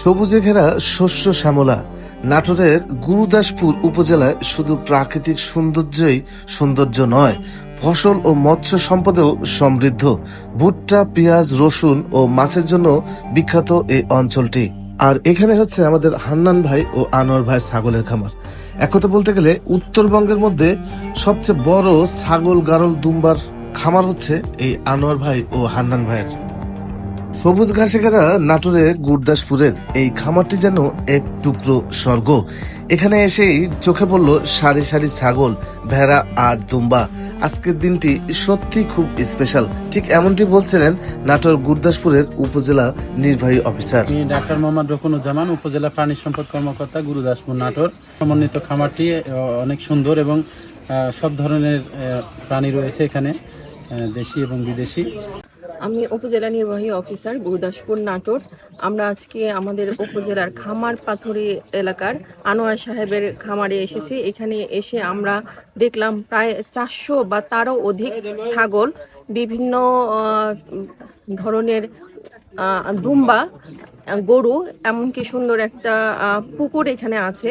সবুজে ঘেরা শস্য শ্যামলা, নাটোরের গুরুদাসপুর উপজেলায় শুধু প্রাকৃতিক সৌন্দর্যই সৌন্দর্য নয়, ফসল ও মৎস্য সম্পদেও সমৃদ্ধ। ভুট্টা, পেঁয়াজ, রসুন ও মাছের জন্য বিখ্যাত এই অঞ্চলটি। আর এখানে হচ্ছে আমাদের হান্নান ভাই ও আনোয়ার ভাই ছাগলের খামার। এক কথা বলতে গেলে উত্তরবঙ্গের মধ্যে সবচেয়ে বড় ছাগল গারল দুম্বার খামার হচ্ছে এই আনোয়ার ভাই ও হান্নান ভাইয়ের। সবুজ ঘাসে ঘেরা নাটোরের গুরদাসপুরের এই খামারটি যেন এক টুকরো স্বর্গ। এখানে এসেই চোখে পড়ল সারি সারি ছাগল, ভেড়া আর দুম্বা। আজকের দিনটি সত্যি খুব স্পেশাল ঠিক এমনটি বলছিলেন নাটোর গুরদাসপুরের উপজেলা নির্বাহী অফিসার ডাক্তার মোহাম্মদ রকুনুজ্জামান উপজেলা প্রাণী সম্পদ কর্মকর্তা, গুরুদাসপুর নাটোর। সমন্বিত খামারটি অনেক সুন্দর এবং সব ধরনের প্রাণী রয়েছে এখানে দেশি এবং বিদেশি। আমি উপজেলা নির্বাহী অফিসার গুরুদাসপুর নাটোর। আমরা আজকে আমাদের উপজেলার খামার পাথরি এলাকার আনোয়ার সাহেবের খামারে এসেছি। এখানে এসে আমরা দেখলাম প্রায় চারশো বা তারও অধিক ছাগল বিভিন্ন ধরনের দুম্বা, গরু, এমনকি সুন্দর একটা পুকুর এখানে আছে।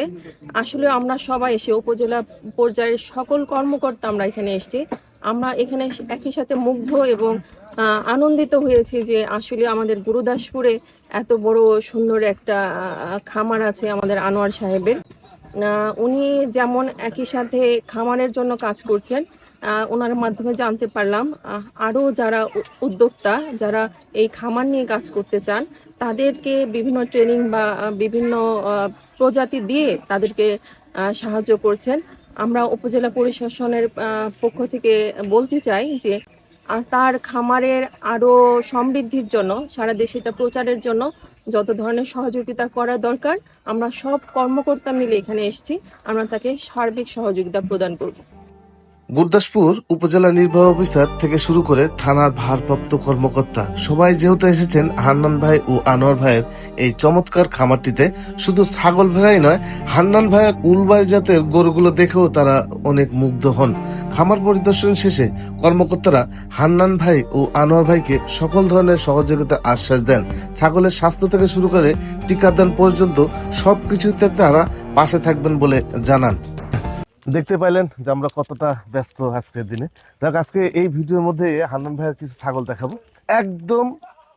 আসলে আমরা সবাই এসে উপজেলা পর্যায়ের সকল কর্মকর্তা আমরা এখানে এসেছি। আমরা এখানে একই সাথে মুগ্ধ এবং আনন্দিত হয়েছি যে আসলে আমাদের গুরুদাসপুরে এত বড় সুন্দর একটা খামার আছে আমাদের আনোয়ার সাহেবের। উনি যেমন একই সাথে খামারের জন্য কাজ করছেন ওনার মাধ্যমে জানতে পারলাম আরও যারা উদ্যোক্তা যারা এই খামার নিয়ে কাজ করতে চান, তাদেরকে বিভিন্ন ট্রেনিং বা বিভিন্ন প্রজাতি দিয়ে তাদেরকে সাহায্য করছেন। আমরা উপজেলা পরিশাসনের পক্ষ থেকে বলতে চাই যে তার খামারের আরও সমৃদ্ধির জন্য, সারা দেশে এটা প্রচারের জন্য যত ধরনের সহযোগিতা করা দরকার, আমরা সব কর্মকর্তা মিলে এখানে এসেছি, আমরা তাকে সার্বিক সহযোগিতা প্রদান করব। গুরদাসপুর উপজেলা নির্বাহী অফিসার থেকে শুরু করে থানার ভারপ্রাপ্ত কর্মকর্তা সবাই যেহেতু এসেছেন, হান্নান ভাই ও আনোয়ার ভাইয়ের এই চমৎকার খামারটিতে, শুধু ছাগল ভেড়াই নয়, হান্নান ভাইয়ের উলবাই জাতের গরুগুলো দেখেও তারা অনেক মুগ্ধ হন। খামার পরিদর্শন শেষে কর্মকর্তারা হান্নান ভাই ও আনোয়ার ভাইকে সকল ধরনের সহযোগিতার আশ্বাস দেন। ছাগলের স্বাস্থ্য থেকে শুরু করে টিকাদান পর্যন্ত সবকিছুতে তারা পাশে থাকবেন বলে জানান। দেখতে পাইলেন যে আমরা কতটা ব্যস্ত আজকের দিনে। দেখ আজকে এই ভিডিওর মধ্যে হান্নান ভাইয়ের কিছু ছাগল দেখাবো। একদম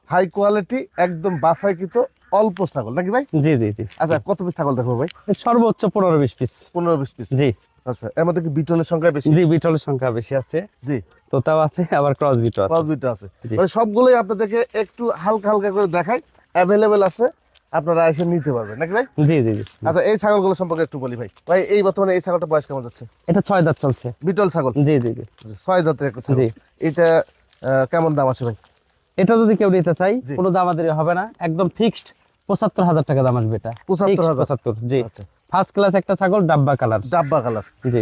হাই কোয়ালিটি একদম বাসাইকৃত অল্প ছাগল। নাকি ভাই? জি জি জি। আচ্ছা কত পিস ছাগল দেখাবো ভাই? সর্বোচ্চ পনেরো বিশ পিস পনেরো বিশ পিস জি। আচ্ছা এর মধ্যে কি বিটনের সংখ্যা বেশি? জি বিটলের সংখ্যা বেশি আছে। জি। তোতাও আছে আবার ক্রস বিটও আছে। ক্রস বিট আছে। মানে সবগুলোই আপনাদেরকে একটু হালকা হালকা করে দেখাই। অ্যাভেলেবেল আছে। আপনারা এসে নিতে পারবেন নাকি ভাই? জি জি আচ্ছা এই ছাগলগুলো সম্পর্কে একটু বলি ভাই। ভাই এই বর্তমানে এই ছাগলটা বয়স কেমন যাচ্ছে? এটা ছয় দাঁত চলছে। বিটল ছাগল? জি জি জি। ছয় দাঁতের একটা ছাগল। জি। এটা কেমন দাম আছে ভাই? এটা যদি কেউ নিতে চাই কোনো দাম আমাদের হবে না। একদম ফিক্সড পঁচাত্তর হাজার টাকা দাম আসবে এটা। 75,000 পঁচাত্তর জি। আচ্ছা। ফার্স্ট ক্লাস একটা ছাগল ডাব্বা কালার। ডাব্বা কালার। জি।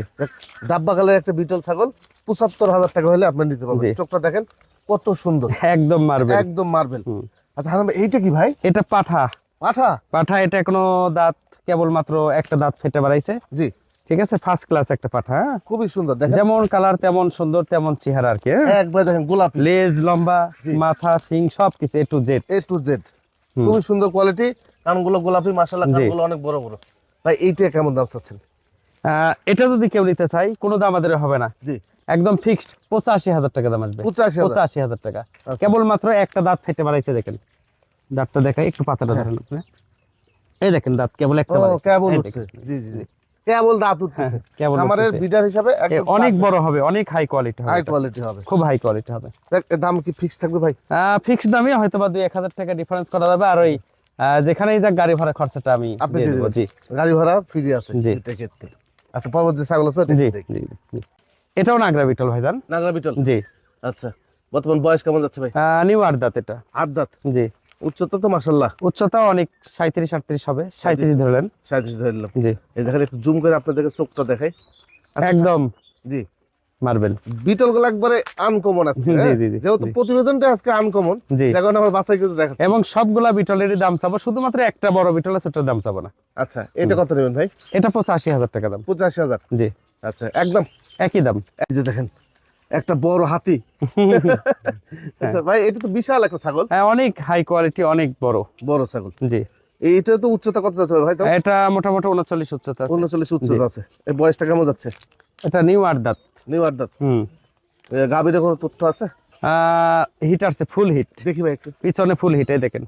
ডাব্বা কালার একটা বিটল ছাগল পঁচাত্তর হাজার টাকা হলে আপনি নিতে পারবেন। চোখটা দেখেন কত সুন্দর। একদম মারবে একদম মার্বেল আচ্ছা হারাম এইটা কি ভাই? এটা পাঠা। পাঠা? পাঠা এটা দাঁত কেবল মাত্র একটা দাঁত ফেটে বাড়াইছে। জি। ঠিক আছে? ফার্স্ট ক্লাস একটা পাঠা হ্যাঁ? খুবই সুন্দর দেখেন। যেমন কালার তেমন সুন্দর তেমন চেহারা আর কি হ্যাঁ? একবার দেখেন গোলাপি। লেজ লম্বা মাথা সিং সবকিছু A to Z A to Z খুবই সুন্দর কোয়ালিটি কানগুলো গোলাপি মাশাআল্লাহ। কানগুলো অনেক বড় বড়। ভাই এইটা কেমন দাম চাচ্ছেন? এটা যদি কেউ নিতে চাই কোনো দাম আমাদের হবে না। জি। একদম ফিক্সড পঁচাশি হাজার টাকা দাম আসবে। পঁচাশি হাজার। টাকা। আচ্ছা। কেবল মাত্র একটা দাঁত ফেটে বাড়াইছে দেখেন। দাঁতটা দেখাই একটু পাতাটা হ্যাঁ। ধরেন আপনি এই দেখেন দাঁত কেবল একটা ও কেবল উঠছে। জি জি জি। কেবল দাঁত উঠতেছে। হ্যাঁ, কেবল আমাদের। বিডার হিসাবে অনেক বড় হবে অনেক হাই কোয়ালিটি হবে হাই কোয়ালিটি হবে। খুব হাই কোয়ালিটি হবে। দাম কি ফিক্স থাকবে ভাই? ফিক্স দামে হয়তো বা দুই এক হাজার টাকা ডিফারেন্স করা যাবে। আর ওই যেখানেই যাক গাড়ি ভাড়া খরচাটা আমি আপনি দিয়ে দেবো। জি। গাড়ি ভাড়া ফ্রি আছে জি। এটা ক্ষেত্রে। আচ্ছা পরবর্তী যে ছাগল আছে জি জি। এটাও নাগরা বিটল ভাই ভাইজান নাগরা বিটল? জি। আচ্ছা বর্তমান বয়স কেমন যাচ্ছে ভাই? নিউ আর দাঁত এটা। আট দাঁত? জি। উচ্চতা তো মাসাল্লাহ উচ্চতা অনেক সাঁত্রিশ আটত্রিশ হবে। সাঁত্রিশ ধরলেন সাঁত্রিশ ধরে নিলাম। জি। এই দেখেন একটু জুম করে আপনাদেরকে চোখটা দেখাই। আচ্ছা, একদম। জি। মারবেল বিটলগুলো একবারে আনকমন আছে হ্যাঁ? যেহেতু প্রতিবেদনটা আজকে আনকমন এখন আমার বাসায় কিন্তু দেখা এবং সবগুলা বিটলেরই দাম চাবো। শুধুমাত্র একটা বড় বিটল আছে ওটার দাম চাবো না। আচ্ছা এটা কত নেবেন ভাই? এটা পঁচাশি হাজার টাকা দাম। পঁচাশি হাজার। জি। আচ্ছা একদম। একই দাম। এই যে দেখেন একটা বড় হাতি। আচ্ছা ভাই এটা তো বিশাল একটা ছাগল। হ্যাঁ অনেক হাই কোয়ালিটি অনেক বড়। বড় ছাগল। জি। এইটা তো উচ্চতা কত যেতে হবে ভাই তো এটা মোটামুটি উনচল্লিশ উচ্চতা আছে। উনচল্লিশ উচ্চতা আছে। এই বয়সটা কেমন যাচ্ছে? এটা নিউ আড্ডাত নিউ আড্ডাত হুম। গাভীর কোনো তথ্য আছে? হিট আসছে ফুল হিট দেখি ভাই একটু। পিছনে ফুল হিট এই দেখেন।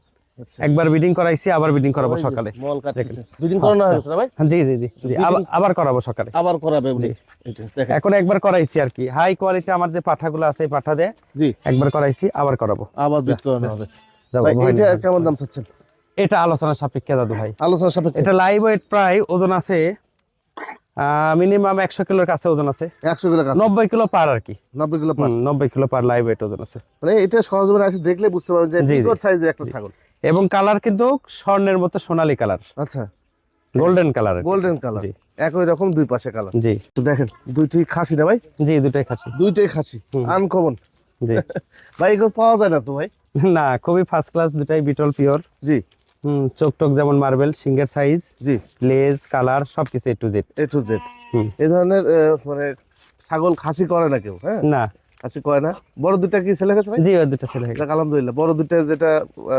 একবার বিডিং করাইছি আবার বিডিং করাবো সকালে। মল কাটতেছে। দুদিন করানো হয়ে গেছে না ভাই? জি জি জি জি আবার- করাবো সকালে। আবার করাবে দেখেন। এখন একবার করাইছি আর কি। হাই কোয়ালিটি আমার যে পাঠাগুলো আছে এই পাঠা দিয়ে জি। একবার করাইছি আবার করাবো। আবার বিট করানো হবে। ভাই এটা। কেমন দাম চাচ্ছেন? এটা আলোচনা সাপেক্ষে দাদু ভাই। আলোচনা সাপেক্ষে। এটা লাইভ ওয়েট প্রায় ওজন আছে মিনিমাম একশো কিলোর কাছে ওজন আছে। একশো কিলো কাছে। নব্বই কিলো পার আর কি। নব্বই কিলো পার। নব্বই কিলো পার লাইভ ওয়েট ওজন আছে। মানে এটা সহজভাবে আসে দেখলে বুঝতে পারবেন যে জি, জি। সাইজের একটা ছাগল। এবং কালার কিন্তু স্বর্ণের মতো সোনালী কালার। আচ্ছা। গোল্ডেন কালার গোল্ডেন কালার জি। একই রকম দুই পাশে কালার জি। তো দেখেন দুইটি খাসি না ভাই? জি দুটাই খাসি। দুইটাই খাসি। আনকমন জি। ভাই এগুলো পাওয়া যায় না তো ভাই? না খুবই ফার্স্ট ক্লাস দুটাই বিটল পিওর জি। হুম চোখ টোক যেমন মার্বেল সিঙ্গার সাইজ জি। লেজ কালার সবকিছু A to Z A to Z hmm. এই ধরনের মানে ছাগল খাসি করে না কেউ হ্যাঁ? না। খাসি করে না? বড় দুইটা কি ছেলে গেছে ভাই? জি দুটো ছেলে হয়ে গেছে। আলহামদুলিল্লাহ বড় দুইটা যেটা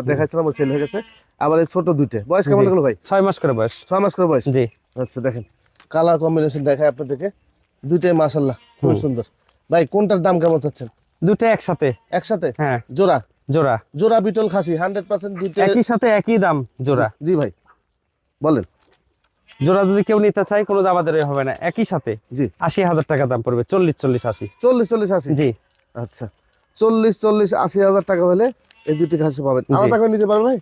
দেখাইছিলাম ওই সেল হয়ে গেছে। আবার এই ছোট দুইটা। বয়স কেমন। লাগল ভাই? ছয় মাস করে বয়স। ছয় মাস করে বয়স? জি। আচ্ছা দেখেন। কালার কম্বিনেশন দেখায় আপনাদেরকে। দুইটাই মাশাল্লাহ খুব সুন্দর। ভাই কোনটার দাম কেমন চাচ্ছেন? দুটো একসাথে। একসাথে? হ্যাঁ। জোড়া? জোড়া। জোড়া বিটল খাসি হান্ড্রেড পার্সেন্ট দুইটা একই সাথে একই দাম জোড়া। জি ভাই। বলেন। জোড়া যদি কেউ নিতে চায় কোনো দাম আমাদের হবে না। একই সাথে জি। আশি হাজার টাকা দাম পড়বে চল্লিশ চল্লিশ আশি। চল্লিশ চল্লিশ আশি? জি। আচ্ছা। চল্লিশ চল্লিশ আশি হাজার টাকা হলে এই দুটি খাসি পাবেন। আলাদা করে নিতে পারবেন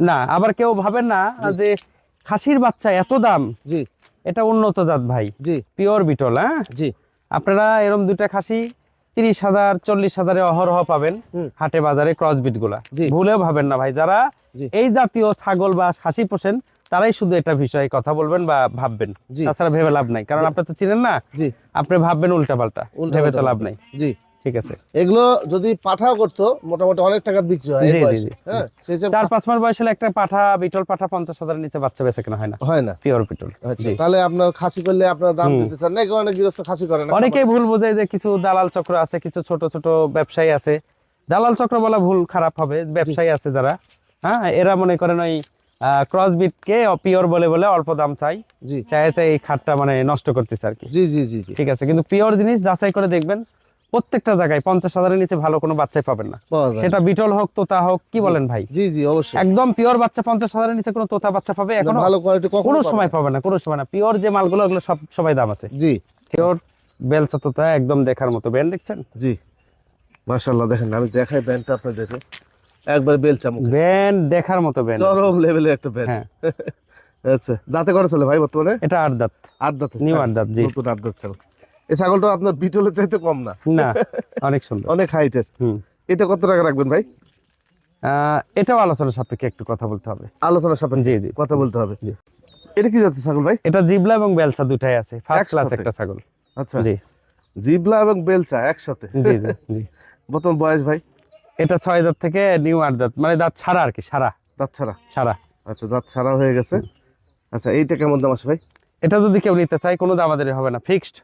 না আবার কেউ ভাবেন না যে খাসির বাচ্চা এত দাম জি। এটা উন্নত জাত ভাই। জি। পিওর বিটল হ্যাঁ? জি। আপনারা এরকম দুইটা খাসি তিরিশ হাজার চল্লিশ হাজারে অহরহ পাবেন হাটে বাজারে ক্রস বিটগুলা। ভুলেও ভাবেন না ভাই যারা এই জাতীয় ছাগল বা খাসি পোষেন তারাই শুধু এটা বিষয়ে কথা বলবেন বা ভাববেন। তাছাড়া ভেবে লাভ নাই। কারণ আপনি তো চিনেন না। আপনি ভাববেন উল্টা পাল্টা উল্টা ভেবে তো লাভ নাই। জি। ঠিক আছে। এগুলো যদি পাঠাও করতো মোটামুটি অনেক টাকা বিক্রি হয় হ্যাঁ চার পাঁচ মাস বয়স একটা পাঠা বিটল পাঠা পঞ্চাশ হাজারের নিচে বাচ্চা বেঁচে কেনা হয় না। হয় না। পিওর বিটল। আচ্ছা তাহলে আপনার খাসি করলে আপনার দাম দিতে চান না? অনেক গৃহস্থ খাসি করে না। অনেকেই ভুল বোঝে যে কিছু দালাল চক্র আছে কিছু ছোট ছোট ব্যবসায়ী আছে। দালাল চক্র বলা ভুল খারাপ হবে। ব্যবসায়ী আছে যারা। হ্যাঁ এরা মনে করেন ওই ক্রস বিটকে পিওর বলে বলে অল্প দাম চাই। জি। চাই চাই এই খাটটা মানে নষ্ট করতেছে আর কি। জি জি জি ঠিক আছে কিন্তু পিওর জিনিস যাচাই করে দেখবেন প্রত্যেকটা জায়গায় পঞ্চাশ হাজারের নিচে ভালো কোনো বাচ্চাই পাবেন না। সেটা বিটল হোক তোতা হোক কি বলেন ভাই? জি জি অবশ্যই। একদম পিওর বাচ্চা পঞ্চাশ হাজারের নিচে কোনো তোতা বাচ্চা পাবে এখনও ভালো কোয়ালিটি কোনো সময় পাবে না কোনো সময় না। পিওর যে মালগুলো ওগুলো সব সময় দাম আছে। জি। পিওর বেলসা তোতা একদম দেখার মতো। ব্যান্ড দেখছেন? জি। মাশাআল্লাহ দেখেন আমি দেখাই ব্যান্ডটা একবার বেল চামুক। ব্যান্ড দেখার মতো ব্যান্ড চরম লেভেলের একটা ব্যান্ড হ্যাঁ। আচ্ছা দাঁতে করে চলে ভাই বর্তমানে? এটা আট দাঁত। আট দাঁত নিউ আট দাঁত জি। নতুন আট দাঁত ছাগল এই ছাগলটা আপনার বিটলের চাইতে কম না? না অনেক সুন্দর। অনেক হাইটের হুম। এটা কত টাকা রাখবেন ভাই? এটাও আলোচনা সাপেক্ষে একটু কথা বলতে হবে। আলোচনা সাপেক্ষে জি জি। কথা বলতে হবে। জি। এটা কি যাচ্ছে ছাগল ভাই? এটা জিবলা এবং বেলসা দুটাই আছে। ফার্স্ট ক্লাস একসাথে? একটা ছাগল। আচ্ছা। জি। জিবলা এবং বেলচা একসাথে। জি জি জি। বর্তমান বয়স ভাই? এটা ছয় দাঁত থেকে নিউ আট দাঁত মানে দাঁত ছাড়া আর কি সারা দাঁত ছাড়া? ছাড়া। আচ্ছা দাঁত ছাড়া হয়ে গেছে। আচ্ছা এইটা কেমন দাম আছে ভাই? এটা যদি কেউ নিতে চায় কোনো দামাদারি হবে না। ফিক্সড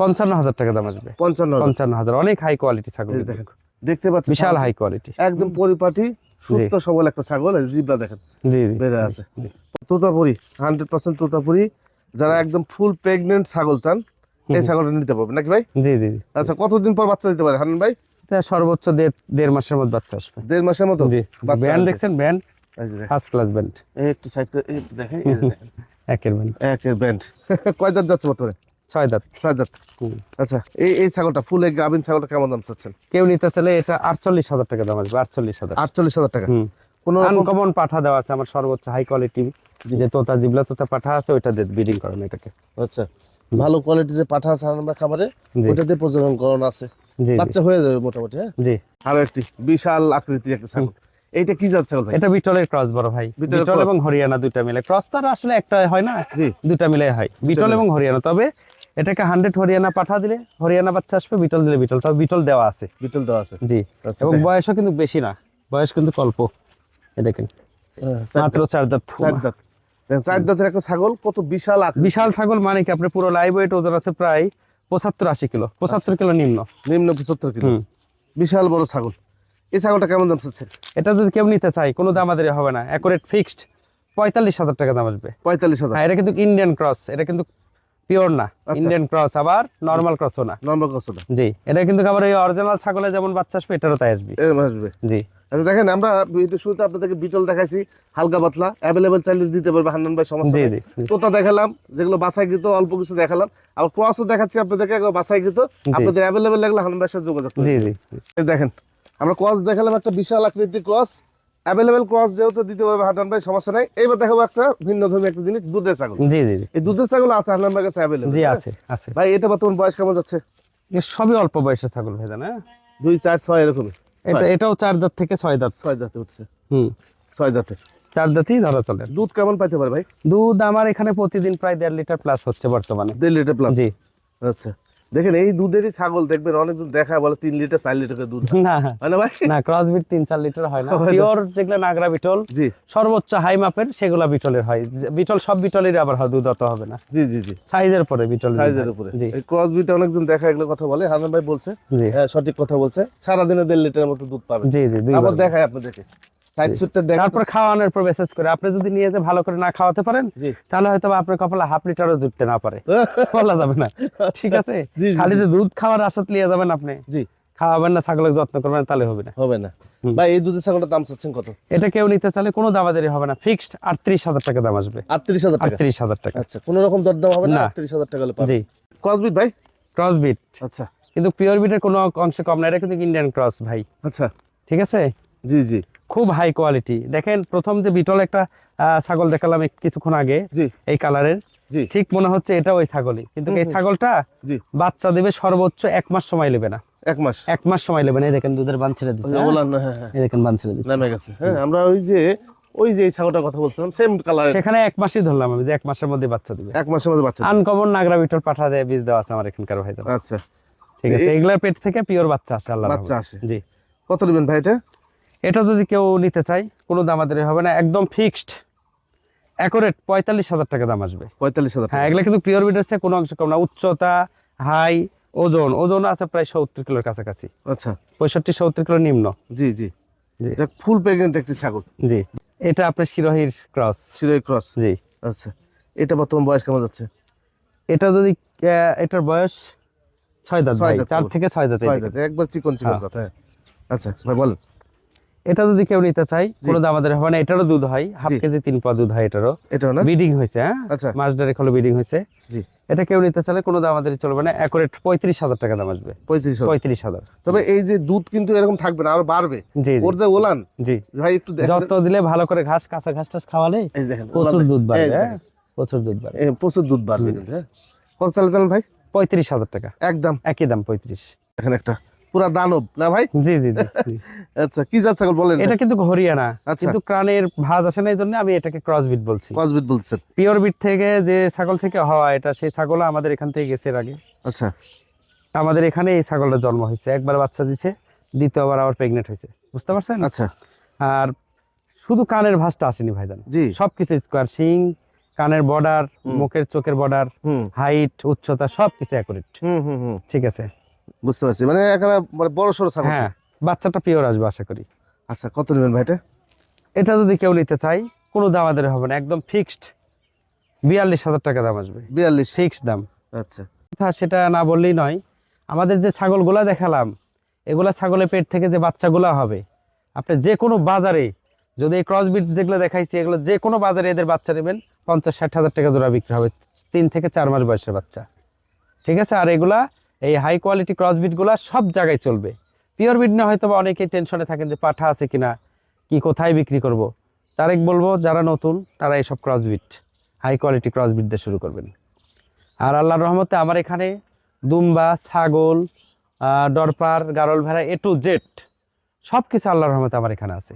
পঞ্চান্ন হাজার টাকা দাম আসবে। পঞ্চান্ন পঞ্চান্ন হাজার। অনেক হাই কোয়ালিটি ছাগল দেখেন দেখতে পাচ্ছি বিশাল হাই কোয়ালিটি একদম পরিপাটি সুস্থ সবল একটা ছাগল। জিবলা দেখেন জি জি। বেড়ে আছে। Totapuri hundred percent Totapuri. যারা একদম ফুল প্রেগনেন্ট ছাগল চান এই ছাগলটা নিতে পারবেন। নাকি ভাই? জি জি জি। আচ্ছা কতদিন পর বাচ্চা দিতে পারে হান্নান ভাই? এটা সর্বোচ্চ দেড় মাসের মধ্যে বাচ্চা আসবে। দেড় মাসের মতো? জি। ব্যান্ড দেখছেন? ব্যান্ড। ফার্স্ট ক্লাস ব্যান্ড একটু সাইড করে দেখেন। একের ব্যান্ড একের ব্যান্ড কয় দাঁত যাচ্ছে বর্তমানে? ছয় দাঁত। ছয় দাঁত। আচ্ছা এই এই ছাগলটা ফুল গাভিন ছাগলটা কেমন দাম চাচ্ছেন? কেউ নিতে চাইলে এটা আটচল্লিশ হাজার টাকা দাম আসবে আটচল্লিশ হাজার। আটচল্লিশ হাজার টাকা। কোনো আনকমন পাঠা দেওয়া আছে আমার সর্বোচ্চ হাই কোয়ালিটি যে তোতা জিবলা তোতা পাঠা আছে ওইটা দিয়ে ব্রিডিং করেন এটাকে। আচ্ছা ভালো কোয়ালিটি যে পাঠা আছে হান্নান খামারে জি। ওটাতে প্রজনন করণ আছে। বাচ্চা হয়ে যাবে মোটামুটি হ্যাঁ? জি। আরও একটি বিশাল আকৃতির একটা ছাগল। এইটা কি জাত ছাগল ভাই? এটা বিটলের ক্রস বড় ভাই। বিটল এবং হরিয়ানা দুইটা মিলে। ক্রস তো আসলে একটা হয় না জি। দুইটা মিলে হয়। বিটল এবং হরিয়ানা। তবে এটাকে হান্ড্রেড হরিয়ানা পাঠা দিলে হরিয়ানা বাচ্চা আসবে বিটল দিলে বিটল। তবে বিটল দেওয়া আছে। বিটল দেওয়া আছে। জি। আচ্ছা, এবং বয়সও কিন্তু বেশি না। বয়স কিন্তু অল্প। দেখেন। মাত্র চার দাঁত চার দাঁত। চার দাঁতের একটা ছাগল কত বিশাল বিশাল ছাগল মানে কি? আপনার পুরো লাইভ ওয়েট ওজন আছে প্রায় পঁচাত্তর আশি কিলো। পঁচাত্তর কিলো নিম্ন। নিম্ন পঁচাত্তর কিলো। বিশাল বড় ছাগল। এই ছাগলটা কেমন দাম চাচ্ছেন? এটা যদি কেউ নিতে চায় কোনো দামাদারি হবে না। অ্যাকুরেট ফিক্সড পঁয়তাল্লিশ হাজার টাকা দাম আসবে। পঁয়তাল্লিশ হাজার। হ্যাঁ এটা কিন্তু ইন্ডিয়ান ক্রস এটা কিন্তু পিওর না। আচ্ছা। ইন্ডিয়ান ক্রস আবার নর্মাল ক্রসও না। নম্বর কতটা জি এটা কিন্তু আবার এই অরিজিনাল ছাগলে যেমন বাচ্চা আসবে এটারও তাই আসবে। আসবে। জি। আচ্ছা দেখেন আমরা শুরুতে আপনাদেরকে বিটল দেখাইছি হালকা পাতলা অ্যাভেলেবেল চাইলে দিতে পারবে হান্নান ভাই সমস্যা নেই। তোতা দেখালাম যেগুলো বাসাইকৃত অল্প কিছু দেখালাম। আর ক্রসও দেখাচ্ছি আপনাদেরকে একবার বাসাইকৃত আপনাদের অ্যাভেলেবেল লাগলে হান্নান ভাইয়ের সাথে যোগাযোগ জি জি দেখেন আমরা ক্রস দেখালাম একটা বিশাল আকৃতির ক্রস অ্যাভেলেবেল ক্রস যেহেতু দিতে পারবে হান্নান ভাই সমস্যা নাই। এইবার দেখাবো একটা ভিন্ন ধর্মী একটা জিনিস দুধের ছাগল। জি জি এই দুধের ছাগল আছে হান্নান ভাইয়ের কাছে অ্যাভেলেবেল জি আছে আছে। ভাই এটা বর্তমান বয়স কেমন যাচ্ছে? সবই অল্প বয়সের ছাগল ভাই জানা দুই চার ছয় এরকমই। এটা এটাও চার দাঁত থেকে ছয় দাঁত। ছয় দাঁতে উঠছে। হুম। ছয় দাঁতের চার দাঁতই ধরা চলে। দুধ কেমন পাইতে পারে ভাই? দুধ আমার এখানে প্রতিদিন প্রায় দেড় লিটার প্লাস হচ্ছে বর্তমানে। দেড় লিটার প্লাস জি। আচ্ছা। দেখেন এই দুধেরই ছাগল দেখবেন অনেকজন দেখা বলে তিন লিটার চার লিটার করে দুধ। না না। ভাই? না ক্রস বিট তিন চার লিটার হয় না। পিওর যেগুলো নাগরা বিটল জি। সর্বোচ্চ হাই মাপের সেগুলা বিটলের হয়। বিটল সব বিটলের আবার হয় দুধ অত হবে না। জি জি জি। সাইজের পরে বিটল সাইজের উপরে। জি। ক্রস বিটে অনেকজন দেখা এগুলো কথা বলে। হানান ভাই বলছে হ্যাঁ সঠিক কথা বলছে। সারাদিনে দেড় লিটারের মতো দুধ পাবে জি জি আবার বার। দেখায় আপনাদেরকে। সাইড সুটটা দেখা তারপর খাওয়ানোর পর মেসেজ করে আপনি যদি নিয়ে যে ভালো করে না খাওয়াতে পারেন তাহলে হয়তো আপনার কপালে হাফ লিটারও জুটতে না পারে। বলা যাবে না। ঠিক আছে? আচ্ছা। জি, জি, খালি যে দুধ খাওয়ার আশাত নিয়ে যাবেন আপনি জি। খাওয়াবেন না ছাগলের যত্ন করবেন তাহলে হবে না। হবে না। ভাই এই দুধের ছাগলটার দাম চাচ্ছেন কত? এটা কেউ নিতে চাইলে কোনো দামাদারি হবে না। ফিক্সড আটত্রিশ হাজার টাকা দাম আসবে। আটত্রিশ হাজার আটত্রিশ হাজার টাকা। আচ্ছা কোনো রকম দরদাম হবে না। আটত্রিশ হাজার টাকা জি। ক্রস বিট ভাই? ক্রস বিট আচ্ছা। কিন্তু পিওর বিটের কোনো অংশে কম না। এটা কিন্তু ইন্ডিয়ান ক্রস ভাই। আচ্ছা। ঠিক আছে? জি জি। খুব হাই কোয়ালিটি দেখেন প্রথম যে বিটল একটা ছাগল দেখালাম কিছুক্ষণ আগে এই কালারের ঠিক মনে হচ্ছে এটা ওই ছাগলই। কিন্তু এই ছাগলটা বাচ্চা দেবে সর্বোচ্চ এক মাস সময় নেবে না। এক মাস। এক মাস সময় নেবে না। দেখেন দুধের বান ছেড়ে দিচ্ছে? বললাম না এই দেখেন বান ছেড়ে দিচ্ছে। নামে গেছে। হ্যাঁ আমরা ওই যে ওই যে ছাগলটার কথা বলছিলাম সেম কালার সেখানে এক মাসই ধরলাম আমি যে এক মাসের মধ্যে বাচ্চা দিবে। এক মাসের মধ্যে বাচ্চা আনকমন নাগরা বিটল পাঠা দেয় বীজ দেওয়া আছে আমার এখানকার ভাই আচ্ছা। ঠিক আছে এগুলার পেট থেকে পিওর বাচ্চা আসে আল্লাহ বাচ্চা আসে। জি। কত নেবেন ভাই এটা? এটা যদি কেউ নিতে চাই কোনো দামাদারি হবে না একদম ফিক্সড অ্যাকোরেট পঁয়তাল্লিশ হাজার টাকা দাম আসবে। পঁয়তাল্লিশ হাজার হ্যাঁ এগুলো কিন্তু পিওর বিটের চেয়ে কোনো অংশ কম না উচ্চতা হাই ওজন ওজন আছে প্রায় সত্তর কিলোর কাছাকাছি। আচ্ছা। পঁয়ষট্টি সত্তর কিলো নিম্ন। জি জি। এটা ফুল প্রেগনেন্ট একটি ছাগল। জি। এটা আপনার শিরোহির ক্রস শিরোই ক্রস জি। আচ্ছা। এটা বর্তমান বয়স কেমন যাচ্ছে? এটা যদি এটার বয়স ছয় দাঁত ভাই চার থেকে ছয় দাঁত এদিকে। একবার চিকন চিকন হ্যাঁ। কথা হ্যাঁ। আচ্ছা ভাই বলেন। এটা যদি কেউ নিতে চাই কোনো দাম আমাদের হবে না এটারও দুধ হয় হাফ কেজি তিন পা দুধ হয় এটারও। এটাও না ব্রিডিং হয়েছে হ্যাঁ? আচ্ছা। মাস দেড়েক হলো ব্রিডিং হয়েছে। জি। এটা কেউ নিতে চাইলে কোনো দাম আমাদের চলবে না অ্যাকোরেট পঁয়ত্রিশ হাজার টাকা দাম আসবে। পঁয়ত্রিশ পঁয়ত্রিশ হাজার। তবে এই যে দুধ কিন্তু এরকম থাকবে না আরও বাড়বে। জি ওর যে ওলান জি। ভাই একটু যত দিলে ভালো করে ঘাস কাঁচা ঘাস টাস খাওয়ালে এই দেখেন প্রচুর দুধ বাড়বে হ্যাঁ? প্রচুর দুধ বাড়বে। প্রচুর দুধ বাড়বে কিন্তু হ্যাঁ? কত চালে ভাই? পঁয়ত্রিশ হাজার টাকা। একদম। একই দাম পঁয়ত্রিশ। এখানে একটা। পুরা দানব না ভাই? জি জি। আচ্ছা কি জাত ছাগল বলেন? এটা কিন্তু হরিয়ানা আচ্ছা। কিন্তু কানের ভাজ আসে না এই জন্য আমি এটাকে ক্রস বিট বলছি। কসবিট বলছেন। পিওর বিট থেকে যে ছাগল থেকে এটা সেই ছাগল আমাদের এখান থেকে গেছে এর আগে। আচ্ছা। আমাদের এখানে এই ছাগলটা জন্ম হয়েছে। একবার বাচ্চা দিছে দ্বিতীয়বার আবার প্রেগনেন্ট হয়েছে। বুঝতে পারছেন? আচ্ছা। আর শুধু কানের ভাঁজটা আসেনি ভাইজান জি। সবকিছু স্কোয়ার শিং কানের বর্ডার মুখের চোখের বর্ডার হাইট উচ্চতা সবকিছু অ্যাকুরেট হুম হুম হুম। ঠিক আছে? বুঝতে পারছি। মানে এখানে মানে বড় সড়ো ছাগল হ্যাঁ বাচ্চাটা পিওর আসবে আশা করি। আচ্ছা কত নেবেন ভাই এটা? এটা যদি কেউ নিতে চাই কোনো দাম আমাদের হবে না একদম ফিক্সড বিয়াল্লিশ হাজার টাকা দাম আসবে। বিয়াল্লিশ। ফিক্সড দাম। আচ্ছা। সেটা না বললেই নয় আমাদের যে ছাগলগুলা দেখালাম এগুলা ছাগলের পেট থেকে যে বাচ্চাগুলা হবে আপনি যে কোনো বাজারে যদি এই ক্রসবিট যেগুলো দেখাইছি এগুলো যে কোনো বাজারে এদের বাচ্চা নেবেন পঞ্চাশ ষাট হাজার টাকা জোড়া বিক্রি হবে তিন থেকে চার মাস বয়সের বাচ্চা। ঠিক আছে? আর এগুলা এই হাই কোয়ালিটি ক্রসবিটগুলা সব জায়গায় চলবে। পিওর বিট না হয়তো বা অনেকেই টেনশনে থাকেন যে পাঠা আছে কিনা, কি কোথায় বিক্রি করব। তারেক বলব, যারা নতুন, তারা এইসব ক্রসবিট হাই কোয়ালিটি ক্রসবিট দিয়ে শুরু করবেন। আর আল্লাহর রহমতে আমার এখানে দুম্বা, ছাগল ডরপার গারল ভেড়া এ টু জেড সব কিছু আল্লাহর রহমতে আমার এখানে আছে।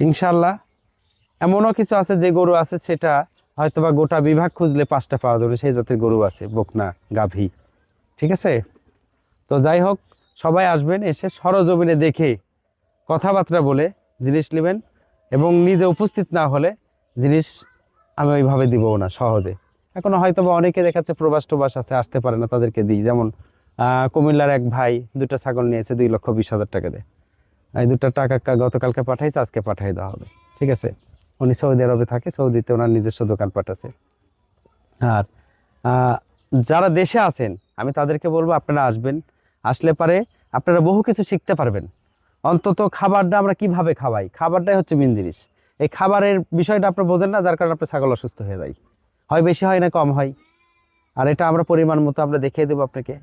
ইনশাল্লাহ এমনও কিছু আছে যে গরু আছে, সেটা হয়তোবা গোটা বিভাগ খুঁজলে পাঁচটা পাওয়া যাবে, সেই জাতের গরু আছে, বকনা, গাভী। ঠিক আছে? তো যাই হোক, সবাই আসবেন, এসে সরজমিনে দেখে কথাবার্তা বলে জিনিস নেবেন এবং নিজে উপস্থিত না হলে জিনিস আমি ওইভাবে দিব না সহজে। এখন হয়তো বা অনেকে দেখাচ্ছে প্রবাস টবাস আছে, আসতে পারে না, তাদেরকে দিই। যেমন কুমিল্লার এক ভাই দুটা ছাগল নিয়েছে, দুই লক্ষ বিশ হাজার টাকা দেয়। এই দুটা টাকা গতকালকে পাঠাইছে, আজকে পাঠাই দেওয়া হবে। ঠিক আছে? উনি সৌদি আরবে থাকে, সৌদিতে ওনার নিজস্ব দোকানপাট আছে। আর যারা দেশে আছেন, আমি তাদেরকে বলব আপনারা আসবেন। আসলে পারে আপনারা বহু কিছু শিখতে পারবেন। অন্তত খাবারটা আমরা কীভাবে খাওয়াই? খাবারটাই হচ্ছে মেন জিনিস। এই খাবারের বিষয়টা আপনি বোঝেন না, যার কারণে আপনার ছাগল অসুস্থ হয়ে যায়। হয় বেশি হয় না কম হয়। আর এটা আমরা পরিমাণ মতো আমরা দেখিয়ে দেবো আপনাকে।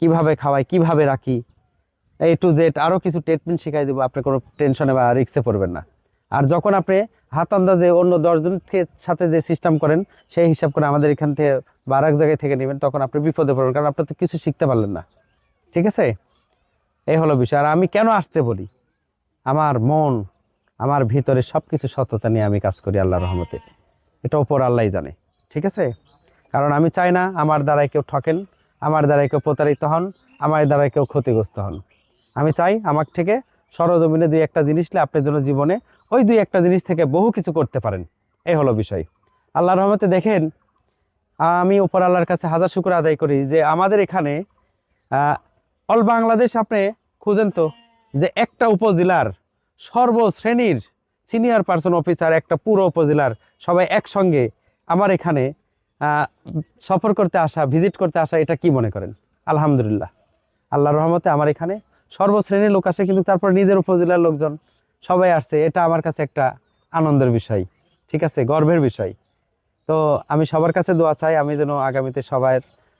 কীভাবে খাওয়াই, কীভাবে রাখি এই টু জেড আরও কিছু ট্রিটমেন্ট শিখাই দেবো। আপনি কোনো টেনশনে বা রিক্সে পড়বেন না। আর যখন আপনি হাত আন্দাজে অন্য দশজনকে সাথে যে সিস্টেম করেন, সেই হিসাব করে আমাদের এখান থেকে বা আর এক জায়গায় থেকে নেবেন, তখন আপনি বিপদে পড়বেন, কারণ আপনি তো কিছু শিখতে পারলেন না। ঠিক আছে? এই হলো বিষয়। আর আমি কেন আসতে বলি? আমার মন, আমার ভিতরে সব কিছু সততা নিয়ে আমি কাজ করি আল্লাহ রহমতে। এটা ওপর আল্লাহই জানে। ঠিক আছে? কারণ আমি চাই না আমার দ্বারাই কেউ ঠকেন, আমার দ্বারাই কেউ প্রতারিত হন, আমার দ্বারাই কেউ ক্ষতিগ্রস্ত হন। আমি চাই আমার থেকে সরজমিনে দুই একটা জিনিস আপনার জন্য জীবনে ওই দুই একটা জিনিস থেকে বহু কিছু করতে পারেন। এই হলো বিষয়। আল্লাহ রহমতে দেখেন, আমি উপর আল্লাহর কাছে হাজার শুকুর আদায় করি যে আমাদের এখানে অল বাংলাদেশ আপনি খুঁজেন তো, যে একটা উপজেলার সর্বশ্রেণীর সিনিয়র পার্সন অফিসার একটা পুরো উপজেলার সবাই একসঙ্গে আমার এখানে সফর করতে আসা ভিজিট করতে আসা, এটা কি মনে করেন? আলহামদুলিল্লাহ। আল্লাহর রহমতে আমার এখানে সর্বশ্রেণীর লোক আসে, কিন্তু তারপর নিজের উপজেলার লোকজন সবাই আসছে এটা আমার কাছে একটা আনন্দের বিষয় ঠিক আছে? গর্বের বিষয়। তো আমি সবার কাছে দোয়া চাই আমি যেন আগামীতে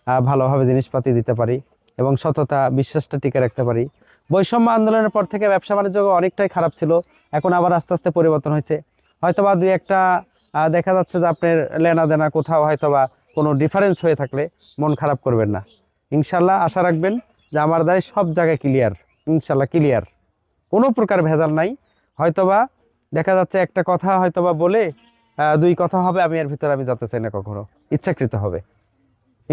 আহ, ভালোভাবে জিনিসপাতি দিতে পারি এবং সততা বিশ্বাসটা টিকে রাখতে পারি। বৈষম্য আন্দোলনের পর থেকে ব্যবসা বাণিজ্য অনেকটাই খারাপ ছিল এখন আবার আস্তে আস্তে পরিবর্তন হয়েছে। হয়তোবা দুই একটা দেখা যাচ্ছে যে আপনার লেনা দেনা কোথাও হয়তোবা কোনো ডিফারেন্স হয়ে থাকলে মন খারাপ করবেন না। ইনশাল্লাহ আশা রাখবেন যে আমার দ্বারাই সব জায়গায় ক্লিয়ার ইনশাল্লাহ ক্লিয়ার কোনো প্রকার ভেজাল নাই। হয়তোবা দেখা যাচ্ছে একটা কথা হয়তোবা বলে দুই কথা হবে, আমি এর ভিতরে আমি যেতে চাই না কখনো। ইচ্ছাকৃত হবে।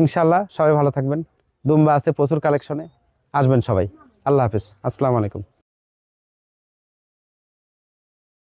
ইনশাল্লাহ সবাই ভালো থাকবেন। দুম্বা আছে প্রচুর কালেকশনে আসবেন সবাই। আল্লাহ হাফিজ। আসসালামু আলাইকুম।